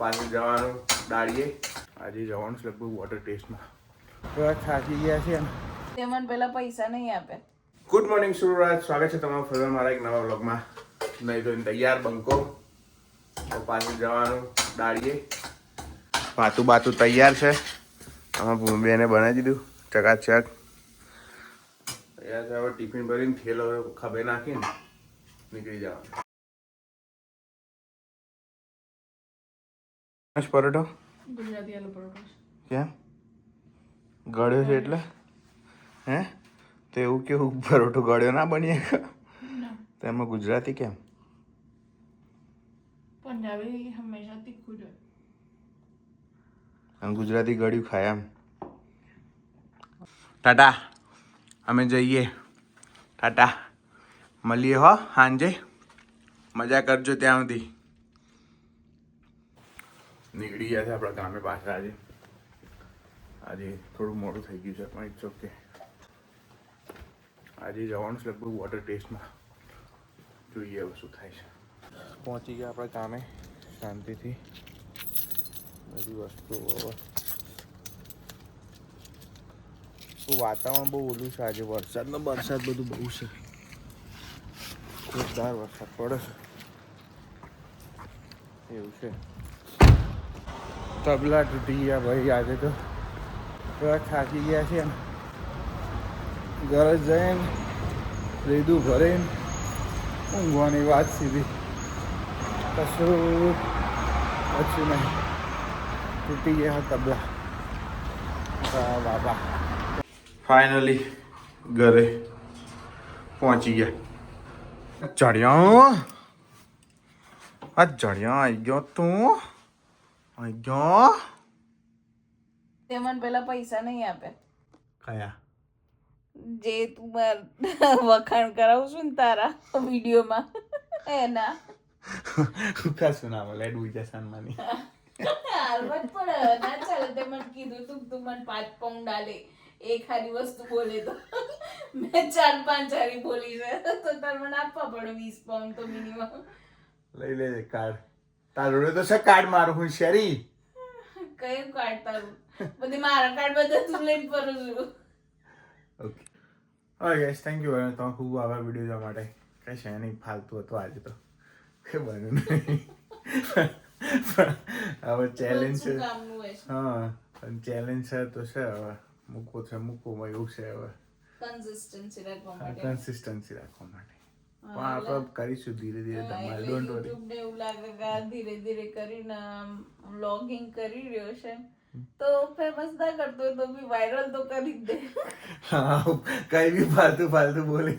પાછું જવાનું દાળીએ. આજે જવાનું છે લગભગ વોટર ટેસ્ટમાં તો થાકી ગયા છે ને. તે મને પેલા પૈસા નહીં આપે. ગુડ મોર્નિંગ સુરરાજ સ્વાગત છે તમારું ફરી મારા એક નવા વ્લોગમાં નહીં તો તૈયાર બંકો. તો પાછું જવાનું દાળીએ. પાતું બાતું તૈયાર છે. આમાં ભૂમિબેને બનાવી દીધું ચકાચક. તૈયાર છે હવે ટિફિન ભરીને થેલો ખભે નાખીને નીકળી જવાનું. પાંચ પરોઠો ગુજરાતી આલુ પરોઠો કેમ ગળ્યો છે એટલે? હે? તો એવું કેવું પરોઠો ગળ્યો ના બની તો એમાં ગુજરાતી કેમ? પંજાબી હંમેશા તીખું જ અને ગુજરાતી ગળ્યું ખાય એમ. ટાટા અમે જઈએ. ટાટા. મળીએ હો સાંજે. મજા કરજો ત્યાં સુધી. નીકળી ગયા છે આપણા ગામે પાછા આજે. આજે થોડું મોડું થઈ ગયું છે, પણ ઇટ્સ ઓકે આજે જવાનું છે લગભગ વોટર ટેસ્ટમાં જોઈએ હવે શું થાય છે. પહોંચી ગયા આપણા ગામે, શાંતિથી. બધી વસ્તુઓ હવે. વાતાવરણ બહુ ઓલું છે આજે, વરસાદનો વરસાદ બધું બહુ છે. જોરદાર વરસાદ પડે છે. એવું છે. તબલા તૂટી ગયા ભાઈ, આજે તો થાકી ગયા છે. ઘરે જઈને લીધું ભરીને ઊંઘવાની વાત સીધી. કશું પછી નહીં. તૂટી ગયા તબલા. બાબા ફાઇનલી ઘરે પહોંચી ગયા. ચડ્યો આ ચડ્યો આવી ગયો તું. આવી તે મને પેલા પૈસા નહીં આપે. કયા? જે તું માર વખાણ કરાવું છું ને તારા વિડીયોમાં. એના. કશું ના બોલે ડૂજા સાનમાની હાલમાં પણ ના ચાલે. તે મને કીધું તું તું મને પાંચ પાઉન્ડ ડાલે એ હારી વસ્તુ બોલે તો. મેં ચાર પાંચ હારી બોલી છે. તો તાર મને આપવા પડે વીસ પાઉન્ડ તો મિનિમમ લઈ લેજે કાર્ડ તારું તો છે કાર્ડ મારું હું શેરી? કયું કાર્ડ તારું? બધી મારા કાર્ડ બધા તું લઈને ફરું છું. ઓકે હવે ગેસ થેન્ક યુ તમે ખૂબ આભાર વીડિયો જોવા માટે. કઈ છે નહીં ફાલતું હતું આજે તો. કે બન્યું નહીં. હવે ચેલેન્જ છે. હા ચેલેન્જ છે તો છે હવે. મૂકવું છે મૂકવું એવું છે હવે. કન્સિસ્ટન્સી રાખવા માટે. કન્સિસ્ટન્સી રાખવા માટે. પણ આપણે કરીશું ધીરે ધીરે તમારે. ડોન્ટ વરી યુટ્યુબ ને એવું લાગે કે ધીરે ધીરે કરીને વ્લોગિંગ કરી રહ્યો છે. તો ફેમસ ના કરતો તો બી વાયરલ તો કરી જ દે. હા કઈ બી ફાલતુ ફાલતુ બોલે.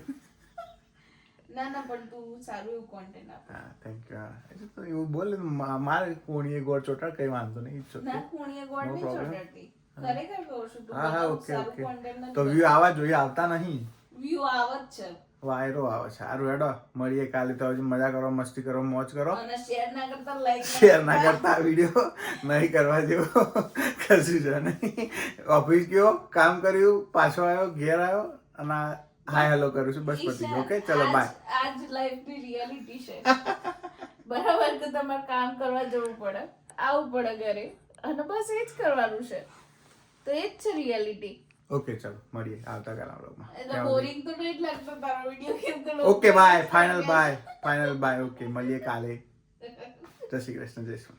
ના ના પણ તું સારું એવું કોન્ટેન્ટ આપ. હા થેન્ક યુ એટલે તો એવું બોલે મારે કોણીએ ગોળ ચોટાડ કઈ વાંધો નહીં ઈટ્સ ના કોણીએ ગોળ નહીં. ચોટાડતી. ખરેખર કહું છું તું હા હા ઓકે ઓકે તો વ્યૂ આવા જોઈએ આવતા નહીં. વ્યૂ આવત છે. વાયરો આવે છે સારું હેડો. મળીએ કાલે તો હજી મજા કરો મસ્તી કરો મોજ કરો. શેર ના કરતા વીડિયો નહીં કરવા જેવો કશું છે નહીં. ઓફિસ ગયો કામ કર્યું પાછો આવ્યો ઘેર આવ્યો અને હાય હેલો કરું છું બસ પતી ઓકે ચલો બાય આજ લાઈફની રિયાલિટી છે. બરાબર તો તમારે કામ કરવા જવું પડે. આવવું પડે ઘરે. અને બસ એ જ કરવાનું છે. તો એ જ છે રિયાલિટી ઓકે ચલો મળીએ આવતાકાલ એટલે વ્લોગમાં બોરિંગ તો નહીં લાગતો તારો વીડિયો કેમ કે okay bye final bye final bye okay મળીએ કાલે. જય શ્રી કૃષ્ણ જય